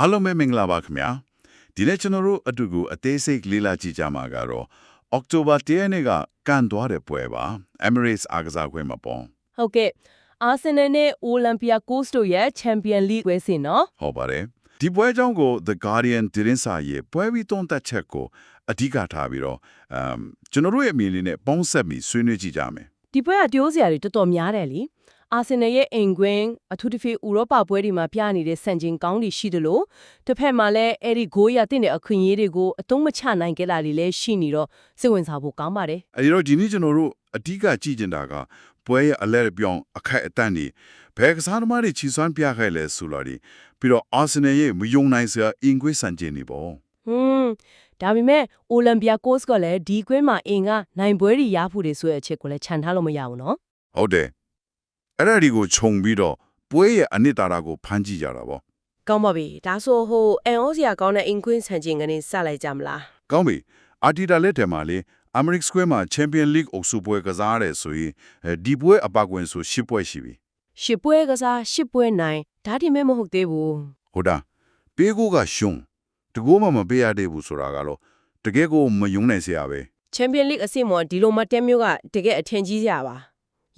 အားလုံးပဲမင်္ဂလာပါခင်ဗျာဒီနေ့ကျွန်တော်တို့အတူတူအသေးစိတ်လေ့လာကြည့်ကြမှာကတော့အောက်တိုဘာ10ရက်နေ့ကကန်သွားတဲ့ပွဲပါ Emirates အားကစားကွင်းမှာပေါ့ဟုတ်ကဲ့အာဆင်နယ်နဲ့အိုလံပီယာကိုစ်တို့ရဲ့ချန်ပီယံလိပွဲစဉ်နော်ဟုတ်ပါတယ်ဒီပွဲကြောင့်ကို The Guardian သတင်းစာရဲ့ပွဲပြီးသုံးသက်ချက်ကိုအဓိကထားပြီးတော့အမ်ကျွန်တော်တို့ရဲ့အမြင်လေးနဲ့ပေါင်းဆက်ပြီးဆွေးနွေးကြည့်ကြမယ်ဒီပွဲကတိုးစရာတွေတော်တော်များတယ်လीအာ ဆင်နယ်ရဲ့အိမ်ကွင်းအထူးသဖြင့်ဥရောပပွဲတွေမှာပြနေတဲ့စံချိန်ကောင်းတွေရှိသလိုတစ်ဖက်မှာလည်းအဲ့ဒီဂိုးရတဲ့အခွင့်အရေးတွေကိုအတုံးမချနိုင်ကြတာတွေလည်းရှိနေတော့စိတ်ဝင်စားဖို့ကောင်းပါတယ်အဲဒီတော့ဒီနေ့ကျွန်တော်တို့အဓိကကြည့်ကျင်တာကပွဲရဲ့အလဲပြောင်းအခက်အတန့်တွေဘယ်ကစားသမားတွေချီစွမ်းပြခဲ့လဲဆိုတော့ဒီပြီးတော့ Arsenal ရဲ့မယုံနိုင်စရာအင်ကွေးစံချိန်တွေပေါ့ဟွန်းဒါပေမဲ့အိုလံပီယာကိုစ်ကလည်းဒီကွင်းမှာအင်ကနိုင်ပွဲတွေရဖို့တွေဆိုတဲ့အချက်ကိုလည်းခြံထားလို့မရဘူးနော်ဟုတ်တယ် အဲ့ဒါဒီကိုခြုံပြီးတော့ပွဲရဲ့အနှစ်သာရကိုဖန်ကြည့်ကြတာပေါ့ကောင်းပါပြီဒါဆိုဟိုအန်အိုစရာကောင်းတဲ့အင်ကွင်းဆန်ချင်းကနေစလိုက်ကြမလားကောင်းပြီအာတီတာလက်ထဲမှာလေ American Square မှာ Champion League အုပ်စုပွဲကစားရတယ်ဆိုရင်အဲဒီပွဲအပကွင်ဆို10ပွဲရှိပြီရှစ်ပွဲကစားရှစ်ပွဲနိုင်ဒါဒီမဲ့မဟုတ်သေးဘူးဟုတ်တာပေးကိုကရှုံတကိုးမှမပေးရသေးဘူးဆိုတာကတော့တကယ်ကိုမယုံနိုင်စရာပဲချန်ပီယံလိအဆင့်မှာဒီလိုမတက်မျိုးကတကယ်အထင်ကြီးစရာပါ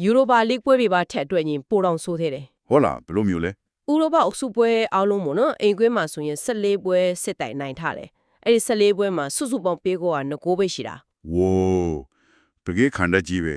ယူရိုပါလိပွဲတွေပါထက်အတွက်ရင်ပိုတော့ဆိုးသေးတယ်ဟုတ်လားဘယ်လိုမျိုးလဲဥရောပအုပ်စုပွဲအားလုံးမို့နော်အိမ်ကွင်းမှာဆိုရင်14ပွဲစစ်တိုင်နိုင်ထားတယ်အဲ့ဒီ14ပွဲမှာစုစုပေါင်းပေးကိုက9ပဲရှိတာဝိုးတကယ်ခန္ဓာကြီးပဲ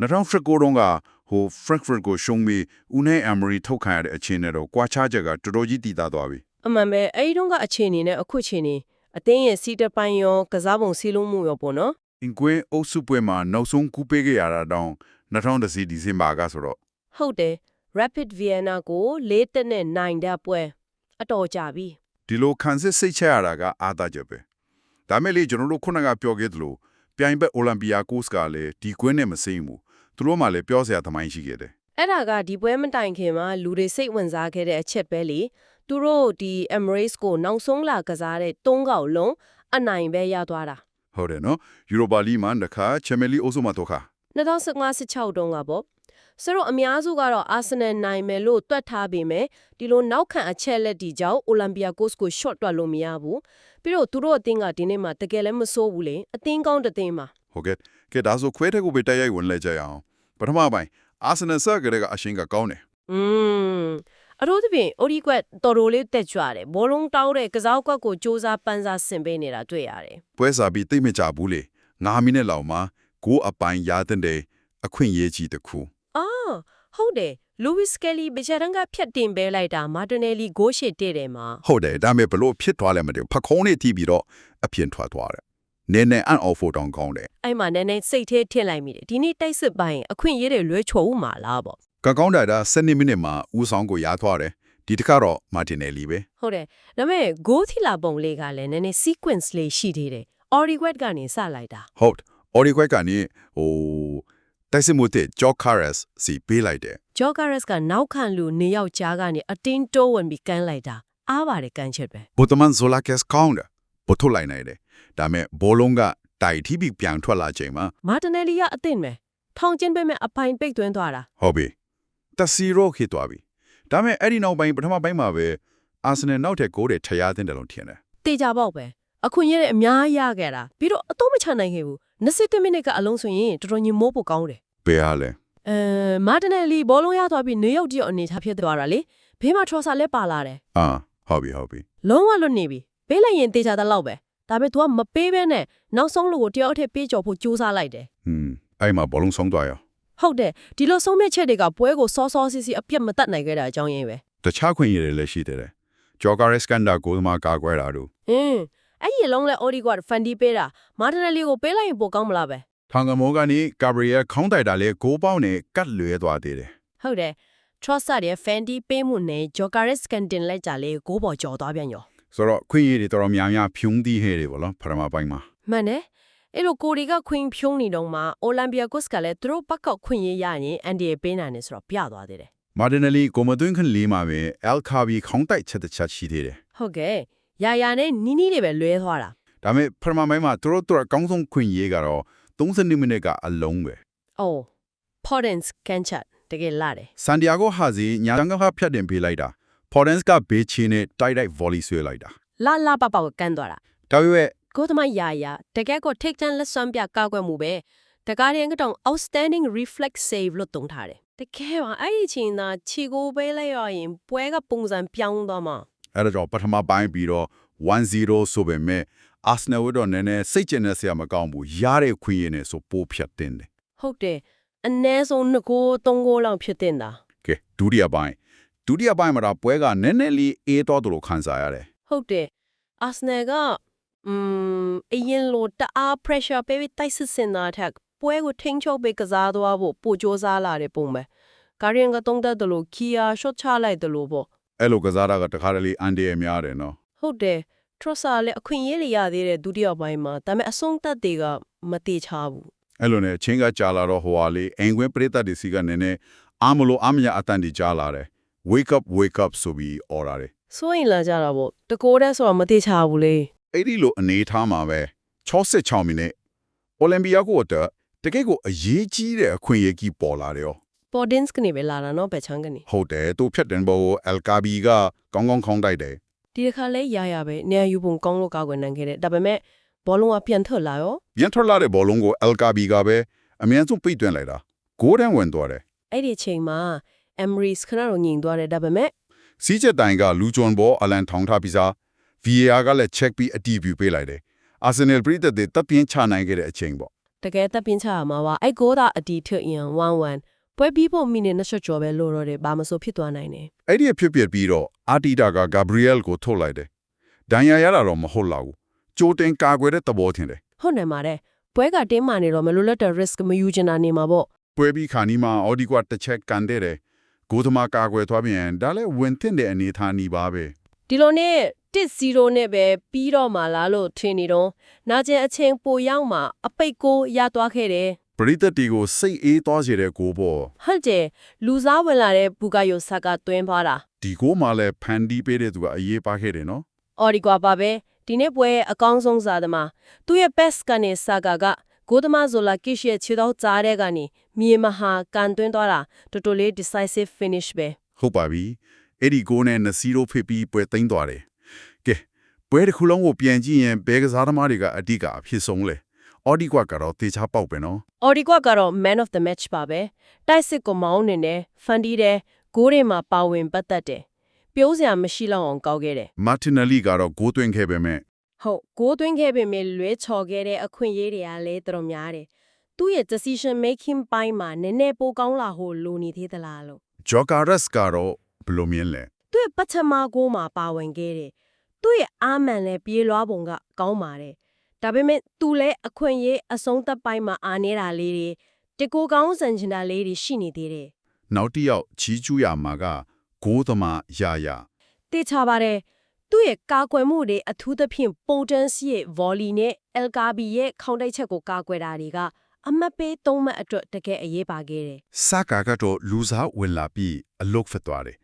2019တုန်းကဟို Frankfurt ကိုရှုံးပြီး Unai Emery ထုတ်ခံရတဲ့အချင်းနဲ့တော့ကွာခြားချက်ကတော်တော်ကြီးတည်တာသွားပြီအမှန်ပဲအဲ့ဒီတုန်းကအခြေအနေနဲ့အခုအခြေအနေအသင်းရဲ့စီးတပိုင်းရောကစားပုံစီးလုံးမှုရောပေါ့နော် အင်ကွင်းအုပ်စုပွဲမှာနောက်ဆုံးကူးပေးခဲ့ရတာတောင်2010ဒီဇင်ဘာကဆိုတော့ဟုတ်တယ် Rapid Vienna ကို၄တက်နဲ့နိုင်တဲ့ပွဲအတော်ကြပြီဒီလိုခံစစ်စိတ်ချရတာကအာသာချက်ပဲဒါမဲ့လေကျွန်တော်တို့ခုနကပြောခဲ့သလိုပြိုင်ဘက်အိုလံပီယာကိုစ်ကလည်းဒီကွင်းနဲ့မစိမ့်ဘူးသူတို့မှလည်းပြောစရာသမိုင်းရှိခဲ့တယ်အဲ့ဒါကဒီပွဲမတိုင်ခင်မှာလူတွေစိတ်ဝင်စားခဲ့တဲ့အချက်ပဲလေသူတို့ဒီ Emirates ကိုနောက်ဆုံးလာကစားတဲ့၃កောက်လုံးအနိုင်ပဲရသွားတာ ဟုတ်တယ်နော်ယူရိုပါလီမှာတစ်ခါချန်ပီယံလိအုပ်စုမှာတော့ခါ2015-16တုန်းကပေါ့ဆိုတော့အများစုကတော့ Arsenal နိုင်မယ်လို့တွက်ထားပေမဲ့ဒီလိုနောက်ခံအချက်လက်ဒီကြောင့် Olympiacos ကို short တွက်လို့မရဘူးပြီးတော့သူတို့အသင်းကဒီနေ့မှတကယ်လည်းမစိုးဘူးလေအသင်းကောင်းတစ်သင်းမှာဟုတ်ကဲ့ကဲဒါဆိုခွဲတဲ့ကိုပဲတိုက်ရိုက်ဝင်လဲကြရအောင်ပထမပိုင်းအာဆင်နယ်ဆက်ကလေးကအရှင်ကကောင်းတယ်อืม အထူးသဖြင့် Odi ကွက်တော်တော်လေးတက်ကြွတယ်ဘောလုံးတောင်းတဲ့ကစားကွက်ကိုစူးစမ်းပန်းစားဆင်ပေးနေတာတွေ့ရတယ်ပွဲစားပြီးတိတ်မကြဘူးလေ9မိနစ်လောက်မှာကိုအပိုင်းရတဲ့အခွင့်အရေးကြီးတစ်ခုအာဟုတ်တယ် Louis Kelly ဘချရန်ကဖြတ်တင်ပေးလိုက်တာ Martinelli ဂိုးရှိတဲ့တယ်မှာဟုတ်တယ်ဒါပေမဲ့ဘလို့ဖြစ်သွားလဲမသိဘူးဖခုံးနေတီးပြီးတော့အပြင်ထွက်သွားတယ်နည်းနည်းအန်အော်ဖို့တောင်းကောင်းတယ်အဲ့မှာနည်းနည်းစိတ်ထဲထင်လိုက်မိတယ်ဒီနေ့တိုက်စစ်ပိုင်းအခွင့်အရေးတွေလွဲချော်ဦးမှာလားပေါ့ ကကောင်းတာဒါ7မိနစ်မှာဦးဆောင်ကိုရသွားတယ်ဒီတစ်ခါတော့မာတင်နယ်လီပဲဟုတ်တယ်ဒါပေမဲ့ goal ထီလာပုံလေးကလည်းနည်းနည်း sequence လေးရှိသေးတယ် Origuet ကနေစလိုက်တာဟုတ်အော်ဒီခွက်ကနေဟိုတိုက်စစ်မှုတဲ့ဂျော့ကာရက်စ်စီပေးလိုက်တယ် Jokeres ကနောက်ခံလူနေရောက်ကြားကနေအတင်းတိုးဝင်ပြီးကန်းလိုက်တာအားပါတယ်ကန်းချက်ပဲဘိုတမန်ဇိုလာကက်စ်ကောင်းတယ်ပို့ထုတ်လိုက်နိုင်တယ်ဒါပေမဲ့ဘောလုံးကတိုက်ထိပြီးပြန်ထွက်လာချိန်မှာ Martinelli ကအသင့်ပဲထောင်ကျင်းပေးမဲ့အပိုင်ပိတ်သွင်းသွားတာဟုတ်ပြီ တစီရိုခေသွားပြီဒါပေမဲ့အဲ့ဒီနောက်ပိုင်းပထမပိုင်းမှာပဲအာဆင်နယ်နောက်ထပ်ဂိုးတွေထရားတင်တယ်လို့ထင်တယ်တေချာပေါက်ပဲအခွင့်အရေးတွေအများကြီးရခဲ့တာပြီးတော့အတော့မချနိုင်ခဲ့ဘူး27မိနစ်ကအလုံးဆိုရင်တော်တော်ညင်မိုးဖို့ကောင်းတယ်ဘယ်ဟာလဲအဲမာတင်နယ်လီဘောလုံးရသွားပြီးနေရောက်တည်းအနေထားဖြစ်သွားတာလေဘေးမှာထရော်ဆာလည်းပါလာတယ်အာဟုတ်ပြီဟုတ်ပြီလုံးဝလွတ်နေပြီပေးလိုက်ရင်တေချာတဲ့လောက်ပဲဒါပေမဲ့ तू ကမပေးဘဲနဲ့နောက်ဆုံးလူကိုတယောက်အထက်ပေးကြော်ဖို့ကြိုးစားလိုက်တယ်ဟွန်းအဲ့မှာဘောလုံးဆုံးသွားရော ဟုတ်တယ်ဒီလိုဆုံးဖြတ်ချက်တွေကပွဲကိုစောစောစီစီအပြတ်မတတ်နိုင်ခဲ့တာအကြောင်းရင်းပဲတခြားခွင့်ရည်တွေလည်းရှိတယ်တယ်ဂျော်ကာရက်စကန်ဒါကိုသမားကာကွယ်တာတို့ဟင်းအဲ့ဒီလုံးလဲအော်ဒီကွာဖန်ဒီပေးတာမာတင်နယ်လီကိုပေးလိုက်ရင်ပိုကောင်းမလားပဲထောင်ကမောကနေကာဘရီယယ်ခေါင်းတိုက်တာလေဂိုးပေါင်းနဲ့ကတ်လွဲသွားသေးတယ်ဟုတ်တယ် Trossard ရဲ့ Fendi ပေးမှုနဲ့ Jokeres ကန်တင်လိုက်ကြလေကိုပေါ်ကြော်သွားပြန်ရောဆိုတော့ခွင့်ရည်တွေတော်တော်များများဖြုံးသီးဟဲတယ်ဗောနော်ပထမပိုင်းမှာမှန်တယ် အဲ့လိုကိုရီကခွင်ဖြုံးနေတော့မှ Olympiacos ကလည်းသူတို့ဘက်ကောက်ခွင့်ရရရင်အန်ဒီပေးနိုင်တယ်ဆိုတော့ပြသွားသေးတယ်မာတင်နယ်လီကိုမသွင်းခန့်လေးမှာပဲအယ်ကာဘီခေါင်းတိုက်ချက်တစ်ချက်ရှိသေးတယ်ဟုတ်ကဲ့ရာရာနဲ့နီးနီးလေးပဲလွဲသွားတာဒါပေမဲ့ပထမပိုင်းမှာသူတို့တို့အကောင်းဆုံးခွင့်ရည်ကတော့30မိနစ်ကအလုံးပဲ။အိုး Potence ကန်ချတ်တကယ်လာတယ်ဆန်တီယာဂိုဟာစီညာတန်ကဖဖြတ်တင်ပေးလိုက်တာ Portens ကဘေးချင်းနဲ့တိုက်တိုက် volley ဆွဲလိုက်တာလာလာပပကိုကန်သွားတာဒါပေမဲ့ ကိုသမယာယာတကယ်ကို take ten လက်စွမ်းပြကောက်ွယ်မှုပဲတကားရင်ကတော့ outstanding reflex save လို့တုံးထားတယ်တကယ်ပါအဲ့ဒီအချိန်သာခြေကိုပေးလိုက်ရရင်ပွဲကပုံစံပြောင်းသွားမှာအဲ့ဒါကြောင့်ပထမပိုင်းပြီးတော့1-0ဆိုပေမဲ့ Arsenal ဝတ်တော့နည်းနည်းစိတ်ကျဉ်နေစရာမကောင်းဘူးရတဲ့ခွင့်ရနေဆိုပိုးဖြတ်တင်တယ်ဟုတ်တယ်အနည်းဆုံး2ကို3ကိုလောက်ဖြစ်တင်တာကဲဒုတိယပိုင်းဒုတိယပိုင်းမှာတော့ပွဲကနည်းနည်းလေးအေးတော့တယ်လို့ခံစားရတယ်ဟုတ်တယ်အာဆနယ်က အမ်အရင်လိုတအား pressure ပေးပြီးတိုက်စစ်စင်တာထက်ပွဲကိုထိန်းချုပ်ပေးကစားသွားဖို့ပိုကြိုးစားလာတဲ့ပုံပဲကာရီယန်ကတုံးတက်တယ်လို့ခီယာ shot ချလိုက်တယ်လို့ပေါ့အဲ့လိုကစားတာကတခါတလေအန်ဒီရများတယ်နော်ဟုတ်တယ်ထရဆာလည်းအခွင့်အရေးတွေရသေးတဲ့ဒုတိယပိုင်းမှာဒါပေမဲ့အဆုံးသက်တွေကမတေချဘူးအဲ့လိုနဲ့ချင်းကကြာလာတော့ဟိုဟာလေးအင်ကွင်းပရိသတ်တွေစီကနည်းနည်းအာမလို့အမရအတန်တီကြာလာတယ် wake up wake up ဆိုပြီးអော်တာတယ်ဆိုရင်လာကြတာပေါ့တကိုးတည်းဆိုတော့မတေချဘူးလေ အဲ့ဒီလိုအနေထားမှာပဲ66မိနစ်အိုလံပီယာကိုတော့တကယ့်ကိုအရေးကြီးတဲ့အခွင့်အရေးကြီးပေါ်လာတယ်ရောပေါ်ဒင်းစ်ကနေပဲလာတာနော်ဘယ်ချမ်းကနေဟုတ်တယ်သူဖြတ်တင်ဘောအယ်ကာဘီကကောင်းကောင်းခေါင်းတိုက်တယ်ဒီတစ်ခါလဲရရပဲနေရာယူပုံကောင်းလို့ကောက်ွယ်နိုင်ခဲ့တယ်ဒါပေမဲ့ဘောလုံးကပြန်ထွက်လာရောပြန်ထွက်လာတဲ့ဘောလုံးကိုအယ်ကာဘီကပဲအမြန်ဆုံးပိတ်သွင်းလိုက်တာဂိုးတန်းဝင်သွားတယ်အဲ့ဒီအချိန်မှာ Emery's ခဏတော့ညင်သွားတယ်ဒါပေမဲ့စီးချက်တိုင်ကလူဂျွန်ဘောအလန်ထောင်ထားပြီးစား VAR ကလည်း check ပြီးအတီးပြပေးလိုက်တယ်အာဆင်နယ်ပရိသတ်တွေတပ်ပြင်းချနိုင်ခဲ့တဲ့အချိန်ပေါ့တကယ်တပ်ပြင်းချရမှာပါအဲ့ကိုသာအတီထရင်1-1ပွဲပြီးဖို့မိနစ်20ကျော်ပဲလို့တော့တယ်ဘာမဆိုဖြစ်သွားနိုင်တယ်အဲ့ဒီအဖြစ်ပြပြီးတော့အာတီတာကဂါဘရီယယ်ကိုထုတ်လိုက်တယ်ဒန်ယာရတာတော့မဟုတ်လောက်ဘူးကြိုတင်ကာကွယ်တဲ့သဘောထင်တယ်ဟုတ်နေပါတယ်ပွဲကတင်းမာနေတော့မလိုလက်တဲ့ risk မယူချင်တာနေမှာပေါ့ပွဲပြီးခါနီမှာအော်ဒီကွာတစ်ချက်ကန်တဲ့တယ်ဂိုးသမားကာကွယ်သွားပြန်ဒါလည်းဝင်တင်တဲ့အနေထားနီးပါပဲဒီလိုနဲ့ 1-0နဲ့ပဲပြီးတော့မှလားလို့ထင်နေတော့နာကျင်အချိန်ပိုရောက်မှအပိတ်ကိုရသွားခဲ့တယ်ပရိသတ်တီကိုစိတ်အေးသွားစေတဲ့ဂိုးပေါ့ဟုတ်တယ်လူစားဝင်လာတဲ့ဘူကာယိုဆာကတွင်းသွားတာဒီဂိုးမှလည်းဖန်တီးပေးတဲ့သူကအရေးပါခဲ့တယ်နော်အော်ဒီကွာပါပဲဒီနေ့ပွဲရဲ့အကောင်းဆုံးစားသမားသူ့ရဲ့ best ကနေဆာကာကဂိုးသမားဇိုလာကစ်ရဲ့ခြေတော်ကြားတဲ့ကနေမြေမဟာကန်တွင်းသွားတာတော်တော်လေး decisive finish ပဲဟုတ်ပါပြီအဲ့ဒီဂိုးနဲ့နစီရိုဖိပြီးပွဲသိမ်းသွားတယ်ကဲ ပွဲတစ်ခုလုံးကိုပြန်ကြည့်ရင်ဘဲကစားသမားတွေကအဓိကအဖြစ်ဆုံးလေအော်ဒီကွာကတော့တေချာပေါက်ပဲနော်အော်ဒီကွာကတော့ man of the match ပါပဲတိုက်စစ်ကိုမောင်းနေတယ်ဖန်တီးတယ်ဂိုးတွေမှာပါဝင်ပတ်သက်တယ်ပြိုးစရာမရှိလောက်အောင်ကောက်ခဲ့တယ်မာတင်နယ်လီကတော့ဂိုးသွင်းခဲ့ပေမဲ့ဟုတ်ဂိုးသွင်းခဲ့ပေမဲ့လွဲချော်ခဲ့တဲ့အခွင့်အရေးတွေကလည်းတော်တော်များတယ်သူ့ရဲ့ decision making ပိုင်းမှာနည်းနည်းပိုကောင်းလာဟိုလိုနေသေးသလားလို့ဂျော်ကာရက်စ်ကတော့ဘယ်လိုမြင်လဲသူ့ရဲ့ပထမကိုမှာပါဝင်ခဲ့တယ်။ သူ့ရဲ့အာမန်လည်းပြေးလွှားပုံကကောင်းပါတယ်။ဒါပေမဲ့သူလည်းအခွင့်အရေးအဆုံးသက်ပိုင်းမှာအားနေတာလေးတွေတကူကောင်းစံချင်တာလေးတွေရှိနေသေးတယ်နောက်တစ်ယောက်ချီးကျူးရမှာကဂိုးသမားယာယာ။တေချာပါတယ်။သူ့ရဲ့ကာကွယ်မှုတွေအထူးသဖြင့် Potence ရဲ့ volley နဲ့ LKB ရဲ့ခေါင်းတိုက်ချက်ကိုကာကွယ်တာတွေကအမတ်ပေးသုံးမှတ်အတွက်တကယ်အရေးပါခဲ့တယ်စကာကတော့လူစားဝင်လာပြီးအလုတ်ဖက်သွားတယ်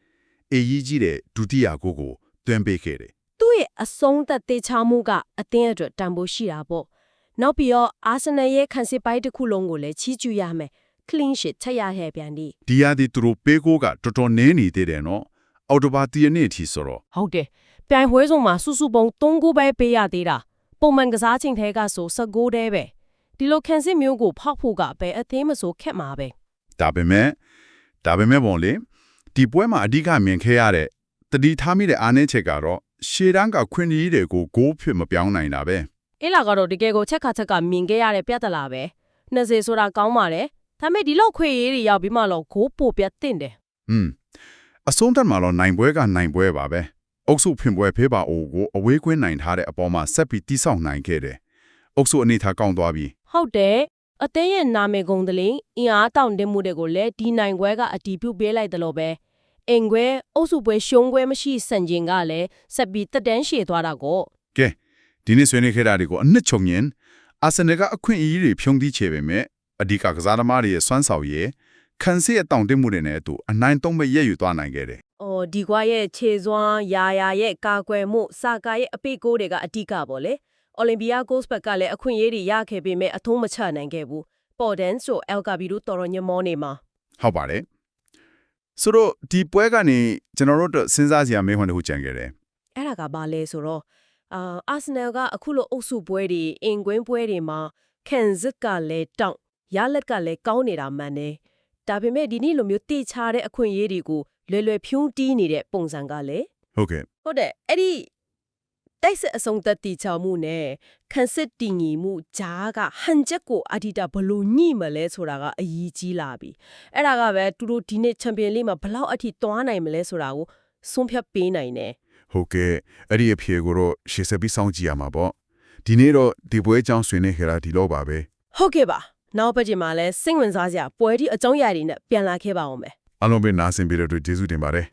အေးကြီးတဲ့ဒုတိယဂိုးကိုတွင်းပေးခဲ့တယ်။သူ့ ရဲ့အဆုံးသက်တေချာမှုကအသင်းအတွက်တန်ဖိုးရှိတာပေါ့။နောက်ပြီးတော့အာဆင်နယ်ရဲ့ခံစစ်ပိုင်းတစ်ခုလုံးကိုလည်းချီးကျူးရမယ်။ clean sheet ချက်ရခဲ့ပြန်ပြီဒီယာဒီသူတို့ပေးကိုကတော်တော်နည်းနေသေးတယ်နော်အော်တိုဘာတီယနေ့အထိဆိုတော့ဟုတ်တယ်ပြိုင်ပွဲဆုံးမှာစုစုပေါင်း3ဂိုးပဲပေးရသေးတာပုံမှန်ကစားချိန်ထဲကဆို16ဂိုးတည်းပဲဒီလိုခံစစ်မျိုးကိုဖောက်ဖို့ကပဲအသေးမဆိုခက်မှာပဲဒါပေမဲ့ဒါပေမဲ့ပေါ့လေဒီပွဲမှာအဓိကမြင်ခဲ့ရတဲ့တတိထားမိတဲ့အားနည်းချက်ကတော့ ရှေ့တန်းကခွင့်ကြီးတွေကိုဂိုးဖြစ်မပြောင်းနိုင်တာပဲအေးလာကတော့တကယ်ကိုချက်ခါချက်ကမြင်ခဲ့ရတဲ့ပြဿနာပဲ20ဆိုတာကောင်းပါတယ်ဒါပေမဲ့ဒီလောက်ခွေရေးတွေရောက်ပြီးမှတော့ဂိုးပိုပြတ်တင်တယ်อืมအဆုံးသတ်မှာတော့နိုင်ပွဲကနိုင်ပွဲပါပဲအုပ်စုဖင်ပွဲဖေးပါအိုကိုအဝေးကွင်းနိုင်ထားတဲ့အပေါ်မှာဆက်ပြီးတိဆောက်နိုင်ခဲ့တယ်အုပ်စုအနေထားကောင်းသွားပြီဟုတ်တယ်အသင်းရဲ့နာမည်ကုန်တလင်းအင်အားတောင့်တင်းမှုတွေကိုလည်းဒီနိုင်ခွဲကအတီးပြုတ်ပေးလိုက်တယ်လို့ပဲ အင်ခွဲအုပ်စုပွဲရှုံးခွဲမရှိစံကျင်ကလည်းဆက်ပြီးတက်တန်းရှည်သွားတာကိုကဲဒီနေ့ဆွေးနွေးခဲ့တာတွေကိုအနှစ်ချုပ်ညင်အာဆင်နယ်ကအခွင့်အရေးတွေဖြုံးသီးချေပေမဲ့အဓိကကစားသမားတွေရဲ့စွမ်းဆောင်ရည်ခံစီအတောင်တင်မှုတွေနဲ့အတူအနိုင်သုံးပဲရက်ယူသွားနိုင်ခဲ့တယ်။အော်ဒီကွာရဲ့ခြေစွမ်းယာယာရဲ့ကာကွယ်မှုစာကာရဲ့အပိတ်ကိုတွေကအဓိကပေါ့လေ။အိုလံပီယာကိုစ်ဘက်ကလည်းအခွင့်အရေးတွေရခဲ့ပေမဲ့အထုံးမချနိုင်ခဲ့ဘူး။ပေါ်ဒန်ဆိုအယ်ကာဘီတို့တော်တော်ညမောနေမှာဟုတ်ပါတယ် ဆိုတော့ဒီပွဲကနေကျွန်တော်တို့အတွက်စဉ်းစားစရာမေးခွန်းတစ်ခုကြံခဲ့တယ်အဲ့ဒါကဘာလဲဆိုတော့အာအာဆင်နယ်ကအခုလိုအုပ်စုပွဲတွေအင်ကွင်းပွဲတွေမှာကန်ဇစ်ကလည်းတောင့်ရလက်ကလည်းကောင်းနေတာမှန်တယ်ဒါပေမဲ့ဒီနေ့လိုမျိုးတိချတဲ့အခွင့်အရေးတွေကိုလွယ်လွယ်ဖြုံးတီးနေတဲ့ပုံစံကလည်းဟုတ်ကဲ့ဟုတ်တယ်အဲ့ဒီ တိုက်စစ်အစုံသက်တီချောင်မှုနဲ့ခန်းစစ်တည်ငြိမ်မှုဂျားကဟန်ချက်ကိုအဒီတာဘလို့ညှိမလဲဆိုတာကအရေးကြီးလာပြီအဲ့ဒါကပဲသူတို့ဒီနေ့ချန်ပီယံလိမှာဘလောက်အထိသွားနိုင်မလဲဆိုတာကိုဆုံးဖြတ်ပေးနိုင်တယ်ဟုတ်ကဲ့အဲ့ဒီအဖြေကိုတော့ရှေ့ဆက်ပြီးစောင့်ကြည့်ရမှာပေါ့ဒီနေ့တော့ဒီပွဲအကြောင်းဆွေးနွေးခဲ့တာဒီလိုပါပဲဟုတ်ကဲ့ပါနောက်ပတ်ချိန်မှာလဲစိတ်ဝင်စားစရာပွဲဒီအကြောင်းအရာတွေနဲ့ပြန်လာခဲ့ပါအောင်မယ်အားလုံးပဲနားဆင်ပြီးတဲ့အတွက်ကျေးဇူးတင်ပါတယ်